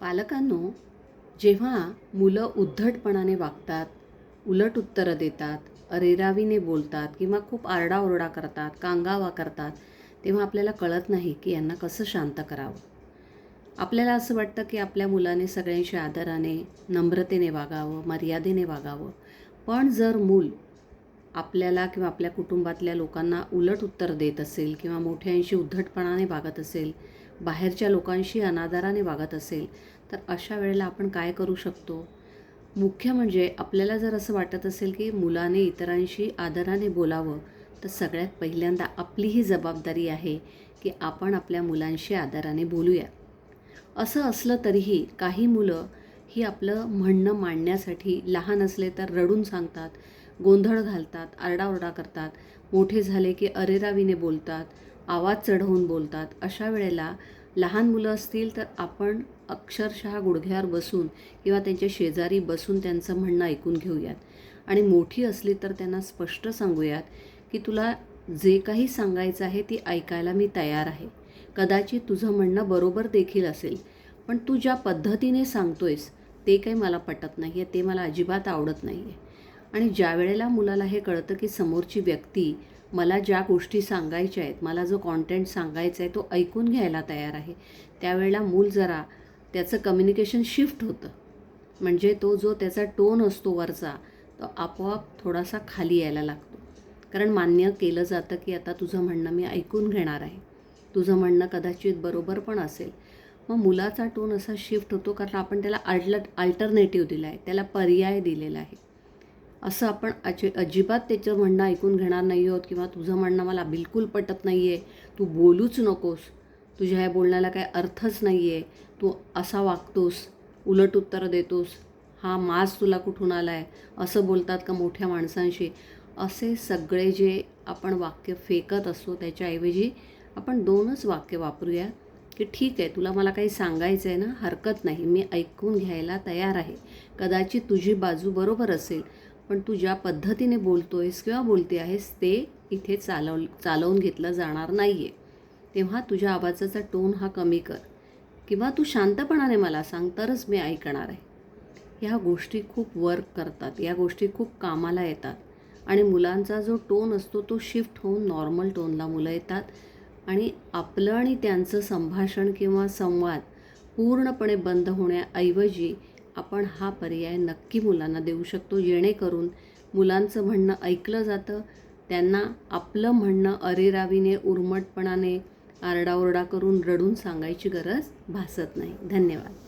पालकांनो जेव्हा मुलं उद्धटपणाने वागतात उलट उत्तरं देतात अरेरावीने बोलतात किंवा खूप आरडाओरडा करतात कांगावा करतात तेव्हा आपल्याला कळत नाही की यांना कसं शांत करावं. आपल्याला असं वाटतं की आपल्या मुलाने सगळ्यांशी आदराने नम्रतेने वागावं मर्यादेने वागावं. पण जर मूल आपल्याला किंवा आपल्या कुटुंबातल्या लोकांना उलट उत्तर देत असेल किंवा मोठ्यांशी उद्धटपणाने वागत असेल बाहेरच्या लोकांशी अनादराने वागत असेल तर अशा वेळेला आपण काय करू शकतो? मुख्य म्हणजे आपल्याला जर असं वाटत असेल की मुलाने इतरांशी आदराने बोलावं तर सगळ्यात पहिल्यांदा आपली ही जबाबदारी आहे की आपण आपल्या मुलांशी आदराने बोलूया. असं असलं तरीही काही मुलं ही आपलं म्हणणं मांडण्यासाठी लहान असले तर रडून सांगतात गोंधळ घालतात आरडाओरडा करतात मोठे झाले की अरेरावीने बोलतात आवाज चढवून बोलतात. अशा वेळेला लहान मुलं असतील तर आपण अक्षरशः गुडघ्यावर बसून किंवा त्यांच्या शेजारी बसून त्यांचं म्हणणं ऐकून घेऊयात. आणि मोठी असली तर त्यांना स्पष्ट सांगूयात की तुला जे काही सांगायचं आहे ती ऐकायला मी तयार आहे. कदाचित तुझं म्हणणं बरोबर देखील असेल पण तू ज्या पद्धतीने सांगतोयस ते काही मला पटत नाही आहे ते मला अजिबात आवडत नाही आहे आणि ज्या वेळेला मुलाला हे कळतं की समोरची व्यक्ती मला ज्या गोष्टी सांगायच्या आहेत मला जो कॉन्टेंट सांगायचा आहे तो ऐकून घ्यायला तयार आहे. त्यावेळेला मूल जरा त्याचं कम्युनिकेशन शिफ्ट होतं. म्हणजे तो जो त्याचा टोन असतो वरचा तो आपोआप थोडासा खाली यायला लागतो. कारण मान्य केलं जातं की आता तुझं म्हणणं मी ऐकून घेणार आहे. तुझं म्हणणं कदाचित बरोबर पण असेल. मग मुलाचा टोन असा शिफ्ट होतो कारण आपण त्याला अल्ट अल्टरनेटिव्ह दिला आहे त्याला पर्याय दिलेला आहे. असं आपण अजि अजिबात त्याचं म्हणणं ऐकून घेणार नाही आहोत किंवा तुझं म्हणणं मला बिलकुल पटत नाही आहे तू बोलूच नकोस. तुझ्या ह्या बोलण्याला काही अर्थच नाही आहे तू असा वागतोस उलट उत्तर देतोस. हा मास तुला कुठून आला आहे असं बोलतात का मोठ्या माणसांशी? असे सगळे जे आपण वाक्य फेकत असतो त्याच्याऐवजी आपण दोनच वाक्य वापरूया की ठीक आहे तुला मला काही सांगायचं आहे ना हरकत नाही. मी ऐकून घ्यायला तयार आहे. कदाचित तुझी बाजू बरोबर असेल. पण तू ज्या पद्धतीने बोलतो आहेस किंवा बोलते आहेस ते इथे चालव चालवून घेतलं जाणार नाही आहे तेव्हा तुझ्या आवाजाचा टोन हा कमी कर. किंवा तू शांतपणाने मला सांग तरच मी ऐकणार आहे. ह्या गोष्टी खूप वर्क करतात. या गोष्टी खूप कामाला येतात. आणि मुलांचा जो टोन असतो तो शिफ्ट होऊन नॉर्मल टोनला मुलं येतात. आणि आपलं आणि त्यांचं संभाषण किंवा संवाद पूर्णपणे बंद होण्याऐवजी आपण हा पर्याय नक्की मुलांना देऊ शकतो जेणेकरून मुलांचं म्हणणं ऐकलं जातं त्यांना आपलं म्हणणं अरेरावीने उर्मटपणाने आरडाओरडा करून रडून सांगायची गरज भासत नाही. धन्यवाद.